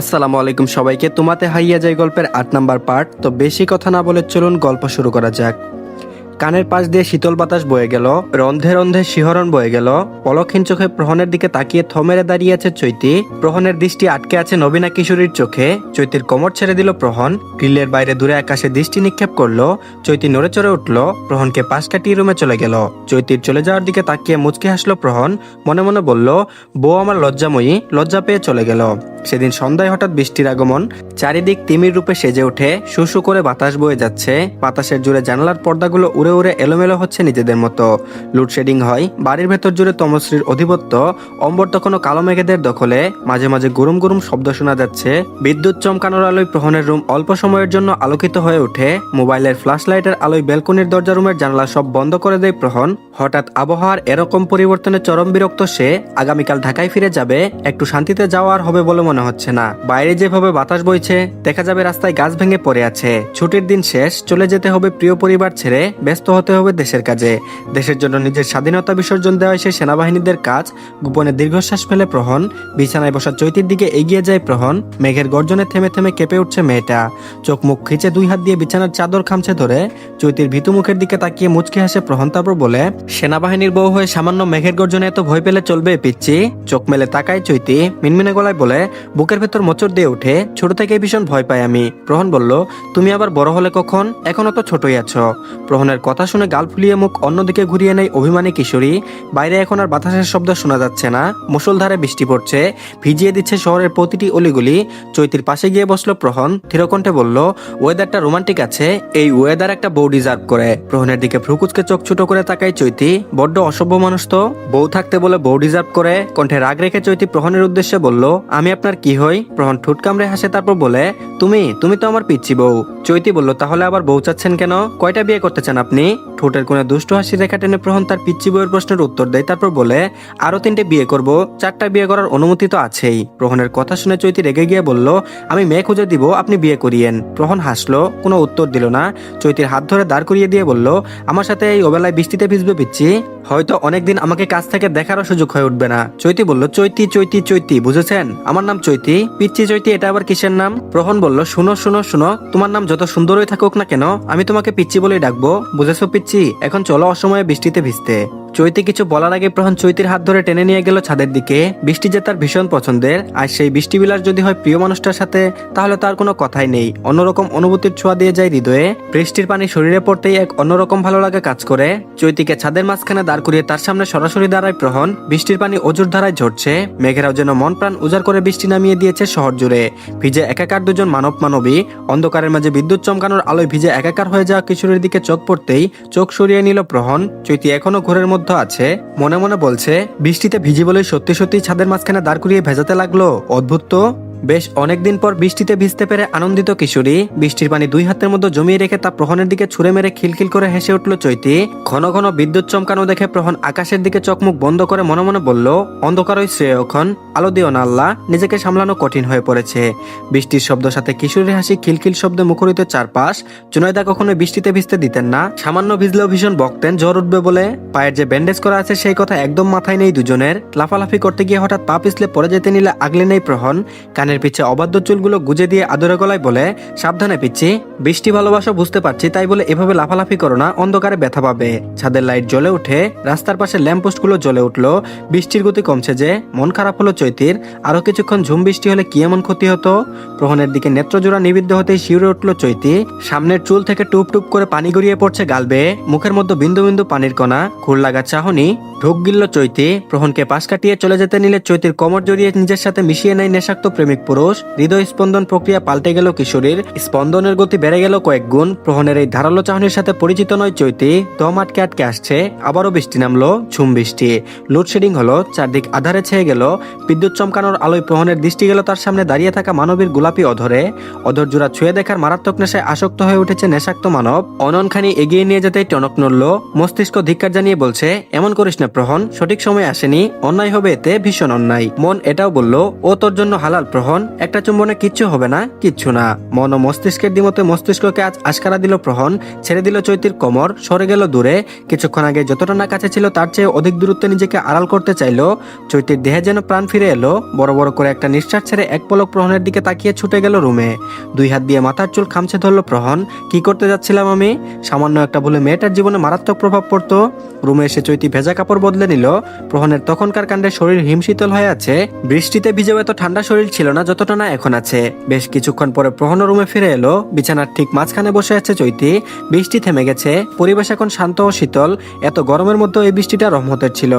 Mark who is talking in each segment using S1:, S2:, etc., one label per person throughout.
S1: আসসালামু আলাইকুম সবাইকে। তোমাতে হাইয়া যায় গল্পের আট নাম্বার পার্ট। তো বেশি কথা না বলে চলুন গল্প শুরু করা যাক। কানের পাশ দিয়ে শীতল বাতাস বয়ে গেল, রন্ধে রন্ধে শিহরণ বয়ে গেল। পলক্ষীন চোখে প্রহনের দিকে তাকিয়ে থমেরে দাঁড়িয়ে আছে চৈতি। প্রহনের দৃষ্টি আটকে আছে নবীনা কিশোরীর চোখে। চৈতির কোমর ছেড়ে দিল প্রহন গ্রিলের বাইরে দূরে আকাশে দৃষ্টি নিক্ষেপ করল। চৈতি নড়ে চড়ে উঠল। প্রহনকে পাশ কাটিয়ে রুমে চলে গেল। চৈতির চলে যাওয়ার দিকে তাকিয়ে মুচকি হাসলো প্রহন মনে মনে বলল, বউ আমার লজ্জাময়ী, লজ্জা পেয়ে চলে গেল। সেদিন সন্ধ্যায় হঠাৎ বৃষ্টির আগমন। চারিদিক তিমির রূপে সেজে ওঠে। শুশু করে বাতাস বয়ে যাচ্ছে। বাতাসের জুড়ে জানালার পর্দাগুলো উড়ে উড়ে এলোমেলো হচ্ছে নিজেদের মতো। লোডশেডিং হয়। বাড়ির ভেতর জুড়ে তমশ্রীর অধিপত্য। অম্বর তখনও কালো মেঘেদের দখলে। মাঝে মাঝে গুরুম গুরুম শব্দ শোনা যাচ্ছে। বিদ্যুৎ চমকানোর আলোয় প্রহনের রুম অল্প সময়ের জন্য আলোকিত হয়ে ওঠে। মোবাইলের ফ্ল্যাশ লাইটের আলোয় ব্যালকনির দরজা রুমের জানলা সব বন্ধ করে দেয় প্রহন হঠাৎ আবহাওয়ার এরকম পরিবর্তনে চরম বিরক্ত সে আগামীকাল ঢাকায় ফিরে যাবে। একটু শান্তিতে যাওয়ার হবে বলে মনে হচ্ছে না। বাইরে যেভাবে বাতাস বইছে, দেখা যাবে রাস্তায় গাছ ভেঙে পড়ে আছে। ছুটির দিন শেষ, চলে যেতে হবে প্রিয় পরিবার ছেড়ে। ব্যস্ত হতে হবে দেশের কাজে। দেশের জন্য নিজের স্বাধীনতা বিসর্জন দেওয়া সে সেনাবাহিনীদের কাজ, গোপনে দীর্ঘশ্বাস ফেলে প্রহন বিছানায় বসা চৈতির দিকে এগিয়ে যায় প্রহন মেঘের গর্জনে থেমে থেমে কেঁপে উঠছে মেয়েটা। চোখ মুখ খিচে দুই হাত দিয়ে বিছানার চাদর খামছে ধরে, চৈতির ভীতু মুখের দিকে তাকিয়ে মুচকে হাসে প্রহন তারপর বলে, সেনাবাহিনীর বউ হয়ে সামান্য মেঘের গর্জনে এত ভয় পেলে চলবে, পিচ্ছি? চোখ মেলে তাকায় চৈতি, মিনমিনে গলায় বলে, বুকের ভেতর মোচর দিয়ে উঠে, ছোট থেকে ভীষণ ভয় পাই আমি। প্রহন বলল, তুমি আবার বড় হলে কখন? এখনও তো ছোটই আছো। প্রহনের কথা শুনে গাল ফুলিয়ে মুখ অন্যদিকে ঘুরিয়ে নেয় অভিমানী কিশোরী। বাইরে এখন আর বাতাসের শব্দ শোনা যাচ্ছে না। মুসলধারে বৃষ্টি পড়ছে। ভিজিয়ে দিচ্ছে শহরের প্রতিটি অলিগুলি। চৈতির পাশে গিয়ে বসল প্রহন। ধীরকণ্ঠে বলল ওয়েদারটা রোমান্টিক আছে। এই ওয়েদার একটা বউ ডিজার্ভ করে। প্রহনের দিকে ভ্রুকুচকে চোখ ছোট করে তাকায় চৈতি। বড্ড অসভ্য মানুষ তো। বউ থাকতে বলে বউ ডিজার্ভ করে। কণ্ঠে রাগ রেখে চৈতি প্রহনের উদ্দেশ্যে বলল, আমি আপনার কি হই? প্রহন ঠুট কামড়ে হাসে, তারপর বলে, তুমি তুমি তো আমার পিচ্ছি বউ। চৈতি বলল, তাহলে আবার বউ চাচ্ছেন কেন? কয়টা বিয়ে করতে চান আপনি? ঠোঁটের কোণে দুষ্টু হাসি রেখা টেনে প্রহন তার পিচ্ছি বউয়ের প্রশ্নের উত্তর দেয়, তারপর বলে, আরও তিনটে বিয়ে করব, চারটা বিয়ে করার অনুমতি তো আছেই। প্রহনের কথা শুনে চৈতি রেগে গিয়ে বলল, আমি মেয়ে খুঁজে দিব, আপনি বিয়ে করিয়েন। প্রহন হাসলো, কোনো উত্তর দিল না। চৈতির হাত ধরে দাঁড় করিয়ে দিয়ে বলল, আমার সাথে এই ওবেলায় বৃষ্টিতে ভিজবে পিচ্ছি হয়তো অনেকদিন আমাকে কাছ থেকে দেখারও সুযোগ হয়ে উঠবে না। চৈতি বলল, চৈতি চৈতি চৈতি, বুঝেছেন? আমার নাম চৈতি। পিচ্ছি চৈতি, এটা আবার কিসের নাম? প্রহন বলল, শুনো শুনো শুনো, তোমার নাম যত সুন্দরই থাকুক না কেন, আমি তোমাকে পিচ্ছি বলেই ডাকবো। বুঝেছ পিচ্ছি? এখন চলো অসময়ে বৃষ্টিতে ভিজতে। চৈতি কিছু বলার আগে প্রহন চৈতির হাত ধরে টেনে নিয়ে গেল ছাদের দিকে। বৃষ্টি যে তার ভীষণ পছন্দের, আর সেই বৃষ্টি বিলাস যদি হয় প্রিয় মানুষটার সাথে, তাহলে তার কোনো কথাই নেই। অন্যরকম অনুভূতির ছোঁয়া দিয়ে যায় হৃদয়ে। বৃষ্টির পানি শরীরে পড়তেই এক অন্যরকম ভালো লাগে কাজ করে। চৈতিকে ছাদের মাঝখানে দাঁড় করিয়ে তার সামনে সরাসরি দাঁড়ায় প্রহন। বৃষ্টির পানি অজুর ধারায় ঝরছে। মেঘেরাও যেন মন প্রাণ উজাড় করে বৃষ্টি নামিয়ে দিয়েছে শহর জুড়ে। ভিজে একাকার দুজন মানব মানবী। অন্ধকারের মাঝে বিদ্যুৎ চমকানোর আলোয় ভিজে একাকার হয়ে যাওয়া কিশোরের দিকে চোখ পড়তেই চোখ সরিয়ে নিল প্রহন। চৈতি এখনও ঘোরের মধ্যে আছে, মনে মনে বলছে, বৃষ্টিতে ভিজি বলে সত্যি সত্যি ছাদের মাঝখানে দাঁড় করিয়ে ভেজাতে লাগল। অদ্ভুত তো। বেশ অনেকদিন পর বৃষ্টিতে ভিজতে পেরে আনন্দিত কিশোরী। বৃষ্টির পানি দুই হাতের মধ্যে জমিয়ে রেখে তা প্রহনের দিকে ছুঁড়ে মেরে খিলখিল করে হেসে উঠল চৈতি। ঘন ঘন বিদ্যুৎ চমকানো দেখে প্রহন আকাশের দিকে চোখমুখ বন্ধ করে মনে মনে বলল অন্ধকারই শ্রেয়ক্ষণ, আলো দিও না আল্লাহ, নিজেকে সামলানো কঠিন হয়ে পড়েছে। বৃষ্টির শব্দ সাথে কিশোরীর হাসি খিলখিল শব্দে মুখরিত চারপাশ। জুনাইদা কখনো বৃষ্টিতে ভিজতে দিতেন না। সামান্য ভিজলেও ভীষণ বকতেন, জ্বর উঠবে বলে। পায়ের যে ব্যান্ডেজ করা আছে সেই কথা একদম মাথায় নেই দুজনের। লাফালাফি করতে গিয়ে হঠাৎ পা পিছলে পড়ে যেতে নিলে আগলে নেই প্রহন কানের পিছে অবাধ্য চুলগুলো গুজে দিয়ে আদরে গলায় বলে, সাবধানে পিচ্ছি, বৃষ্টি ভালোবাসা বুঝতে পারছি, তাই বলে এভাবে লাফালাফি করো না, অন্ধকারে ব্যথা পাবে। ছাদের লাইট জ্বলে উঠে, রাস্তার পাশে ল্যাম্পপোস্টগুলো জ্বলে উঠল। বৃষ্টির গতি কমছে যে, মন খারাপ হলো চৈতির। আরও কিছুক্ষণ ঝুম বৃষ্টি হলে কি এমন ক্ষতি হতো? প্রহনের দিকে নেত্রজোড়া নিবিদ্ধ হতেই শিউরে উঠল চৈতি। সামনের চুল থেকে টুপ টুপ করে পানি গড়িয়ে পড়ছে গাল বেয়ে। মুখের মধ্যে বিন্দু বিন্দু পানির কণা। ঘুর লাগা চাহনি। ঢোক গিলল চৈতি। প্রহনকে পাশ কাটিয়ে চলে যেতে নিলে চৈতির কোমর জড়িয়ে নিজের সাথে মিশিয়ে নেয় নেশাক্ত প্রেমিক পুরুষ হৃদয় স্পন্দন প্রক্রিয়া পাল্টে গেল কিশোরীর, স্পন্দনের গতি বেড়ে গেল কয়েক গুণ। প্রহনের এই ধারালো চাহনির সাথে পরিচিত নয় চৈতি দম আটকে আটকে আসছে, আবারও বৃষ্টি নামলো, ঝুম বৃষ্টি। লোডশেডিং হলো, চারদিক আধারে ছেয়ে গেল, বিদ্যুৎ চমকানোর আলোয় প্রহনের দৃষ্টি গেল তার সামনে দাঁড়িয়ে থাকা মানবীর গোলাপি অধরে। অধর জোড়া ছুঁয়ে দেখার মারাত্মক নেশায় আসক্ত হয়ে উঠেছে নেশাক্ত মানব। অননখানি এগিয়ে নিয়ে যেতেই টনক নড়ল, মস্তিষ্ক ধিক্কার জানিয়ে বলছে, এমন করিস না প্রহন, সঠিক সময় আসেনি, অন্যায় হবে এতে ভীষণ অন্যায়। মন এটাও বলল, ও তোর জন্য হালাল প্রহন প্রহন একটা চুম্বনে কিচ্ছু হবে না, কিচ্ছু না। মন ও মস্তিষ্কের দিমতে মস্তিষ্ককে আজ আশকারা দিল প্রহন ছেড়ে দিল চৈতির কোমর, সরে গেল দূরে। কিছুক্ষণ আগে যতটা না কাছে ছিল তার চেয়ে অধিক দূরত্বে নিজেকে আড়াল করতে চাইলো। চৈতির দেহে যেন প্রাণ ফিরে এলো, বড় বড় করে একটা নিঃশ্বাস ছেড়ে এক পলক প্রহনের দিকে তাকিয়ে ছুটে গেল রুমে। দুই হাত দিয়ে মাথার চুল খামছে ধরলো প্রহন কি করতে যাচ্ছিলাম আমি? সামান্য একটা ভুলে মেয়েটার জীবনে মারাত্মক প্রভাব পড়তো। রুমে এসে চৈতি ভেজা কাপড় বদলে নিল। প্রহনের তখনকার কাণ্ডে শরীর হিমশীতল হয়ে আছে। বৃষ্টিতে ভিজেও এত ঠান্ডা শরীর ছিল না যতটা না এখন আছে। বেশ কিছুক্ষণ পরে প্রহন রুমে ফিরে এলো। বিছানার ঠিক মাঝখানে বসে আছে চৈতি। বৃষ্টি থেমে গেছে। পরিবেশ এখন শান্ত ও শীতল। এত গরমের মধ্যে এই বৃষ্টিটা রহমতের ছিল।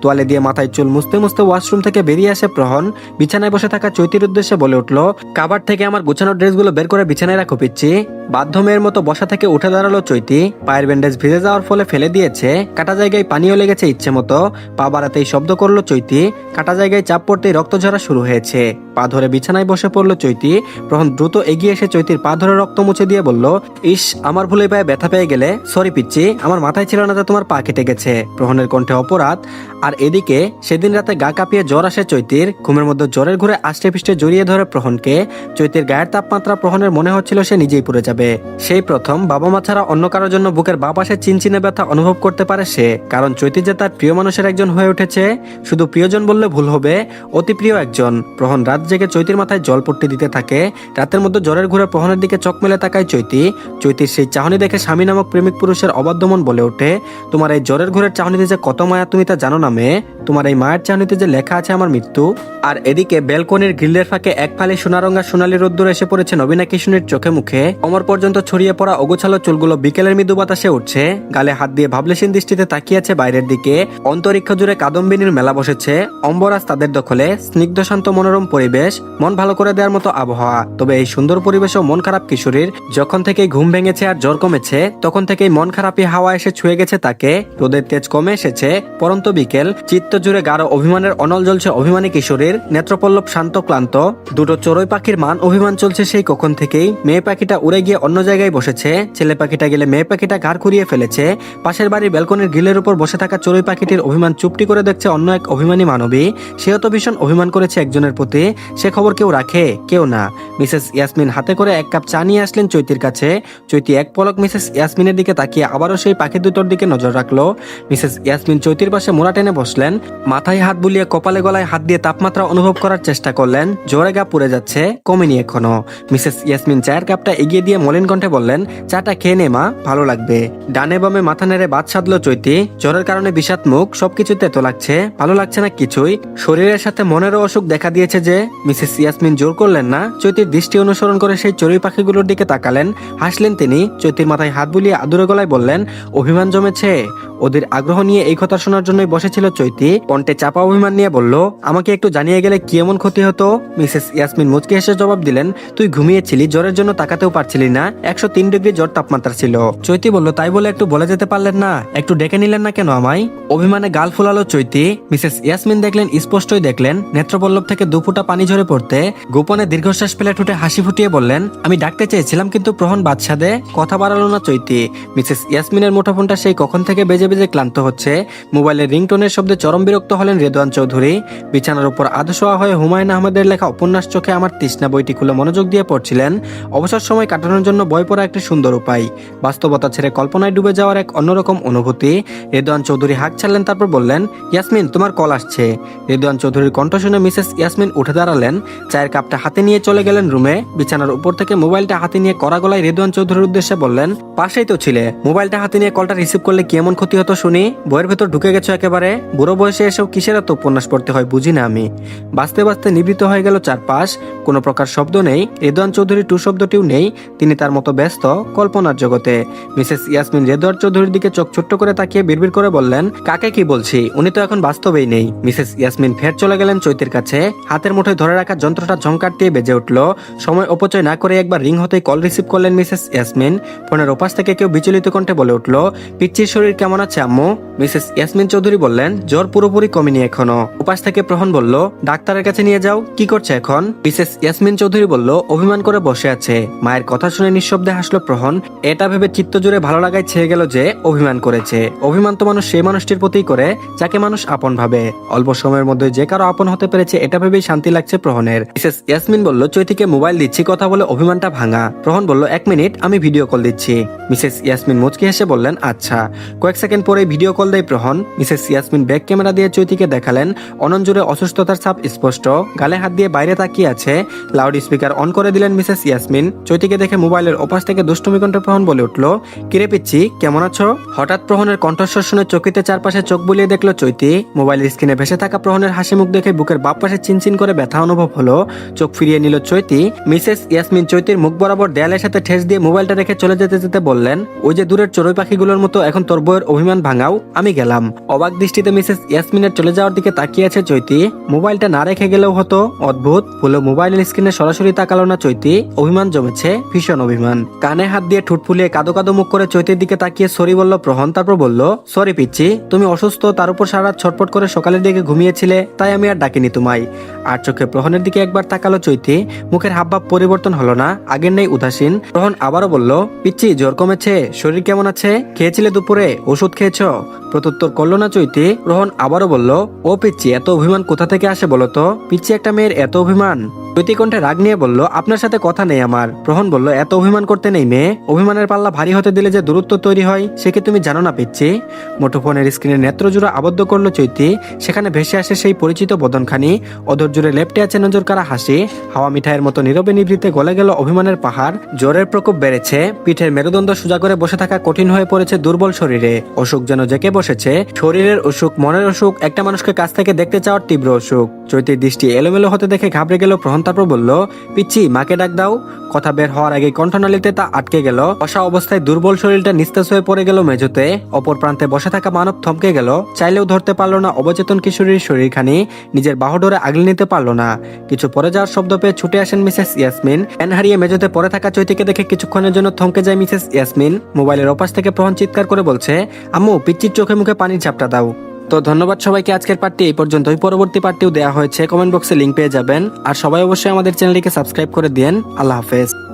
S1: তোয়ালে দিয়ে মাথায় চুল মুছতে মুছতে ওয়াশরুম থেকে বেরিয়ে আসে প্রহন। বিছানায় বসে থাকা চৈতির উদ্দেশ্যে বলে উঠল, কাবার থেকে আমার গোছানো ড্রেসগুলো বের করে বিছানায় রাখো পিচ্ছি বাধ্য মেয়ের মতো বসা থেকে উঠে দাঁড়াল চৈতি। পায়ের ব্যান্ডেজ ভিজে যাওয়ার ফলে ফেলে দিয়েছে। কাটা জায়গায় পানিও লেগেছে ইচ্ছে মতো। পা বাড়াতেই শব্দ করল চৈতি। কাটা জায়গায় চাপ পড়তেই রক্ত ঝরা শুরু হয়েছে। পা ধরে বিছানায় বসে পড়ল চৈতি। প্রহন দ্রুত এগিয়ে এসে চৈতির পা ধরে রক্ত মুছে দিয়ে বলল, ইস, আমার ভুলে পায়ে ব্যথা পেয়ে গেলে? সরি পিচ্ছি আমার মাথায় ছিল না যে তোমার পা কেটে গেছে। প্রহনের কণ্ঠে অপরাধ। আর এদিকে সেদিন রাতে গা কাঁপিয়ে জ্বর আসে চৈতির। ঘুমের মধ্যে জ্বরের ঘুরে আষ্টে পিষ্টে জড়িয়ে ধরে প্রহনকে। চৈতির গায়ের তাপমাত্রা প্রহনের মনে হচ্ছিল সে নিজেই পড়ে যাবে। সেই প্রথম বাবা মা ছাড়া অন্য কারোর জন্য বুকের বা পাশে চিনচিনে ব্যথা অনুভব করতে পারে সে। কারণ চৈতি যে তার প্রিয় মানুষের একজন হয়ে উঠেছে, শুধু প্রিয়জন বললে ভুল হবে, অতি প্রিয় একজন। প্রহন রাত জেগে চৈতির মাথায় জল পট্টি দিতে থাকে। রাতের মধ্যে জ্বরের ঘুরে প্রহনের দিকে চোখ মেলে তাকায় চৈতি। চৈতির সেই চাহনি দেখে স্বামী নামক প্রেমিক পুরুষের অবাধ্যমন বলে ওঠে। তোমার এই জ্বরের ঘুরের চাহনিতে যে কত মায়া তুমি তা জানো না মেয়ে? তোমার এই মায়ের চাহনিতে যে লেখা আছে আমার মৃত্যু, আর এদিকে বেলকনির গ্রিলের ফাঁকে এক ফালে সোনারঙ্গা সোনালী রোদ্দুর এসে পড়েছে নবীনা কিশোরীর চোখে মুখে। অমর পর্যন্ত ছড়িয়ে পড়া অগোছালো চুলগুলো বিকেলের মৃদু বাতাসে উঠছে। গালে হাত দিয়ে ভাবলেসিন দৃষ্টিতে তাকিয়ে আছে বাইরের দিকে। অন্তরিক্ষ জুড়ে কাদম্বিনীর মেলা বসেছে। অম্বরাজ তাদের দখলে, স্নিগ্ধ শান্ত মনোরম পরিবেশ, মন ভালো করে দেওয়ার মতো আবহাওয়া। তবে এই সুন্দর পরিবেশেও মন খারাপ কিশোরীর। যখন থেকে ঘুম ভেঙেছে আর জ্বর কমেছে, তখন থেকেই মন খারাপই হাওয়া এসে ছুঁয়ে গেছে তাকে। রোদের তেজ কমে এসেছে, পরন্ত বিকেল, চিত্ত জুড়ে গাঢ় অভিমানের অনল জ্বলছে অভিমানী কিশোরের। নেত্রপল্লব শান্ত, ক্লান্ত। দুটো চড়ুই পাখির মান অভিমান চলছে সেই কখন থেকেই। মেয়ে পাখিটা উড়ে গিয়ে অন্য জায়গায় বসেছে। ছেলে পাখিটা গেলে মেয়ে পাখিটা ঘাড় ঘুরিয়ে ফেলেছে। পাশের বাড়ির ব্যালকনির গ্রিলের উপর বসে থাকা চড়ুই পাখিটির অভিমান চুপটি করে দেখছে অন্য এক অভিমানী মানবী। সেও তো ভীষণ অভিমান করেছে একজনের প্রতি। সে খবর কেউ রাখে, কেউ না। মিসেস ইয়াসমিন হাতে করে এক কাপ চা নিয়ে আসলেন চৈতির কাছে। চৈতি এক পলক মিসেস ইয়াসমিনের দিকে তাকিয়ে আবারও সেই পাখি দুটোর দিকে নজর রাখল। মিসেস ইয়াসমিন চৈতির পাশে মোড়া টেনে বসলেন। মাথায় হাত বুলিয়ে কপালে গলায় হাত দিয়ে তাপমাত্রা অনুভব করার চেষ্টা করলেন, জোরে গা পুড়ে যাচ্ছে, কমেনি এখনও। মিসেস ইয়াসমিন চায়ের কাপটা এগিয়ে দিয়ে মলিন কণ্ঠে বললেন, চাটা খেয়ে নে, মা, ভালো লাগবে। ডানে বামে মাথা নেড়ে বাদ সাধলো চৈতি, জ্বরের কারণে বিষাদ মুখ সবকিছু তেতো লাগছে, ভালো লাগছে না কিছুই। শরীরের সাথে মনেরও অসুখ দেখা দিয়েছে যে, মিসেস ইয়াসমিন জোর করলেন না। চৈতির দৃষ্টি অনুসরণ করে সেই চড়ুই পাখিগুলোর দিকে তাকালেন। হাসলেন তিনি, চৈতির মাথায় হাত বুলিয়ে আদুরে গলায় বললেন, অভিমান জমেছে। ওদের আগ্রহ নিয়ে এই কথা শোনার জন্যই বসেছিল চৈতি। কণ্ঠে চাপা অভিমান নিয়ে বলল, আমাকে একটু জানিয়ে গেলে কি এমন ক্ষতি হতো? মিসেস ইয়াসমিন মুচকে হেসে জবাব দিলেন, তুই ঘুমিয়েছিলি, জ্বরের জন্য তাকাতেও পারছিলি না। একশো তিন ডিগ্রি জ্বর তাপমাত্রা ছিল। চৈতি বলল, তাই বলে একটু বলে যেতে পারলেন না। একটু ডেকে নিলেন না কেন আমায়? অভিমানে গাল ফুলালো চৈতি। মিসেস ইয়াসমিন দেখলেন, স্পষ্টই দেখলেন, নেত্রপল্লব থেকে দুফুটা পানি ঝরে পড়তে গোপনে দীর্ঘশ্বাস ফেলে ঠুটে হাসি ফুটিয়ে বললেন, আমি ডাকতে চেয়েছিলাম, কিন্তু প্রহন বাদশাদে কথা বাড়ালো না চৈতি। মিসেস ইয়াসমিনের মুঠোফোনটা সেই কখন থেকে বেজে বেজে ক্লান্ত হচ্ছে। মোবাইলের রিংটোনের শব্দে চরম বিরক্ত হলেন রেদওয়ান চৌধুরী। বিছানার উপর আদশোয়া হয়ে হুমায়ুন আহমেদের লেখা উপন্যাস চোখে আমার তৃষ্ণা বইটি খুলে মনোযোগ দিয়ে পড়ছিলেন। অবসর সময় কাটানোর জন্য বই পড়া একটি সুন্দর উপায়। বাস্তবতা ছেড়ে কল্পনায় ডুবে যাওয়ার এক অন্যরকম অনুভূতি। রেদওয়ান চৌধুরী হাঁক ছাড়লেন, তারপর বললেন, ইয়াসমিন, তোমার কল আসছে। রেদওয়ান চৌধুরীর কণ্ঠ শুনে মিসেস ইয়াসমিন উঠে দাঁড়ালেন। চায়ের কাপটা হাতে নিয়ে চলে গেলেন রুমে। বিছানার উপর থেকে মোবাইলটা হাতে নিয়ে কড়া গলায় রেদওয়ান চৌধুরীর উদ্দেশ্যে বললেন, পাশেই তো ছিলে। মোবাইলটা হাতে নিয়ে কলটা রিসিভ করলে কি এমন ক্ষতি হতো শুনি? বইয়ের ভেতর ঢুকে গেছো একেবারে? বুড়ো বয়সে এসেও কিসের এত উপন্যাস পড়তে হয় বুঝি না আমি? বাঁচতে বাঁচতে নিবৃত হয়ে গেল চারপাশ, কোনো প্রকার শব্দ নেই রেদওয়ান চৌধুরী টু শব্দটিও নেই, তিনি তার মতো ব্যস্ত, কল্পনার জগতে। মিসেস ইয়াসমিন রেদওয়ার চৌধুরীর দিকে চোখ ছোট্ট করে তাকিয়ে বিড়বিড় করে বললেন, কাকে কি বলছি? উনি তো এখন বাস্তবেই নেই। মিসেস ইয়াসমিন ফের চলে গেলেন চৈতির কাছে। হাতের মুঠোয় ধরে রাখা যন্ত্রটা ঝংকার দিয়ে বেজে উঠল। সময় অপচয় না করে একবার রিং হতেই কল রিসিভ করলেন মিসেস ইয়াসমিন। ফোনের ওপাশ থেকে কেউ বিচলিত কণ্ঠে বলে উঠল, পিচ্চির শরীর কেমন আছে আম্মু? মিসেস ইয়াসমিন চৌধুরী বললেন, জ্বর পুরোপুরি কমেনি এখনও। উপাস থেকে প্রহন বলল, ডাক্তারের কাছে নিয়ে যাও, কি করছে এখন? মিসেস ইয়াসমিন চৌধুরী বলল, অভিমান করে বসে আছে। মায়ের কথা শুনে নিঃশব্দে হাসলো প্রহন। এটা ভেবে চিত্ত জুড়ে ভালো লাগায় ছেয়ে গেল যে, অভিমান করেছে। অভিমান তো মানুষ সেই মানুষটির প্রতিই করে, যাকে মানুষ আপন ভাবে। অল্প সময়ের মধ্যে যে কারও আপন হতে পেরেছে, এটা ভেবেই শান্তি লাগছে প্রহনের। মিসেস ইয়াসমিন বলল, চৈতিকে মোবাইল দিচ্ছি, কথা বলে অভিমানটা ভাঙা। প্রহন বলল, এক মিনিট, আমি ভিডিও কল দিচ্ছি। মিসেস ইয়াসমিন মুচকি হেসে বললেন আচ্ছা। কয়েক সেকেন্ড পরে ভিডিও কল দেয় Prohon. Mrs Yasmin back camera দিয়ে চৈতিকে দেখালেন। অনঞ্জুরে অসুস্থতার ছাপ স্পষ্ট। গালে হাত দিয়ে বাইরে তাকিয়ে আছে। লাউড স্পিকার অন করে দিলেন মিসেস ইয়াসমিন। চৈতিকে দেখে মোবাইলের ওপাশ থেকে দুষ্টুমি কণ্ঠ প্রহন বলে উঠল, কিরে পিচ্ছি, কেমন আছো? হঠাৎ প্রহনের কণ্ঠস্বর শুনে চকিতে চারপাশে চোখ বুলিয়ে দেখল চৈতি। মোবাইলের স্ক্রিনে ভেসে থাকা প্রহনের হাসি মুখ দেখে বুকের বাপ পাশে চিনচিন করে ব্যথা অনুভব হলো। চোখ ফিরিয়ে নিল চৈতি। মিসেস ইয়াসমিন চৈতির মুখ বরাবর দেয়ালের সাথে ঠেস দিয়ে মোবাইলটা রেখে চলে যেতে যেতে বললেন, ওই যে দূরের চড়ুই পাখিগুলোর মতো এখন তোর বইয়ের অভিমান ভাঙাও, আমি গেলাম। অবাক দৃষ্টিতে মিসেস ইয়াসমিনের চলে যাওয়ার দিকে তাকিয়ে আছে চৈতি। মোবাইলটা না রেখে গেলেও হতো। অদ্ভুত হলো মোবাইলের স্ক্রিনে সরাসরি তাকালো না চৈতি। অভিমান জমেছে, ভীষণ অভিমান। কানে হাত দিয়ে ঠুট ফুলিয়ে কাদো কাদো মুখ করে চৈতির দিকে তাকিয়ে সরি বলল, প্রহন, তারপর বলল, সরি পিচ্ছি, তুমি অসুস্থ, তার উপর সারা ছটপট করে সকালের দিকে ঘুমিয়েছিলে, তাই আমি আর ডাকিনি তোমায়। আর চোখে প্রহনের দিকে একবার তাকালো চৈতি। মুখের হাবভাব পরিবর্তন হলো না, আগের নেই উদাসীন। প্রহন আবারও বলল, পিচ্ছি, জ্বর কমেছে, শরীর কেমন আছে? খেয়েছিলে দুপুরে, ওষুধ খেয়েছ? প্রত্যুত্তর করল না চৈতি। রোহন আবারও বলল, ও পিচ্ছি এত অভিমান কোথা থেকে আসে বলতো পিচ্ছি একটা মেয়ের এত অভিমান। চৈতি কণ্ঠে রাগ নিয়ে বলল, আপনার সাথে কথা নেই আমার। প্রহন বলল, এত অভিমান করতে নেই মেয়ে। অভিমানের পাল্লা ভারী হতে দিলে যে দূরত্ব তৈরি হয়, সে কি তুমি জানো না পিচ্ছি মুঠোফোনের স্ক্রিনে নেত্রজোড়া আবদ্ধ করল চৈতি। সেখানে ভেসে আসে সেই পরিচিত বদনখানি। অধর জুড়ে লেপটে আছে নজর কারা হাসি। হাওয়া মিঠাইয়ের মতো নীরবে নিভৃতে গলে গেল অভিমানের পাহাড়। জ্বরের প্রকোপ বেড়েছে। পিঠের মেরুদণ্ড সোজা করে বসে থাকা কঠিন হয়ে পড়েছে দুর্বল শরীরে। অসুখ যেন জেকে বসেছে। শরীরের অসুখ, মনের অসুখ, একটা মানুষকে কাছ থেকে দেখতে চাওয়ার তীব্র অসুখ। চৈতির দৃষ্টি এলোমেলো হতে দেখে ঘাবড়ে গেল। প্রহন তারপর বলল, পিচ্ছি, মাকে ডাক দাও। কথা বের হওয়ার আগে কণ্ঠনালীতে তা আটকে গেল। বসা অবস্থায় দুর্বল শরীরটা নিস্তেজ হয়ে পড়ে গেল মেঝোতে। অপর প্রান্তে বসে থাকা মানব থমকে গেল। চাইলেও ধরতে পারল না, অবচেতন কিশোরীর শরীরখানি। নিজের বাহুডোরে আগলে নিতে পারল না। কিছু পরে যাওয়ার শব্দ পেয়ে ছুটে আসেন মিসেস ইয়াসমিন। প্যান হারিয়ে মেঝোতে পড়ে থাকা চৈতিকে দেখে কিছুক্ষণের জন্য থমকে যায় মিসেস ইয়াসমিন। মোবাইলের ওপাশ থেকে প্রহন চিৎকার করে বলছে, আম্মু পিচ্চির চোখে মুখে পানির ঝাপটা দাও। তো ধন্যবাদ সবাইকে আজকের পার্টি এই পর্যন্তই। পরবর্তী পার্টিও দেওয়া হয়েছে। কমেন্ট বক্সে লিঙ্ক পেয়ে যাবেন। আর সবাই অবশ্যই আমাদের চ্যানেলটিকে সাবস্ক্রাইব করে দিন আল্লাহ হাফেজ।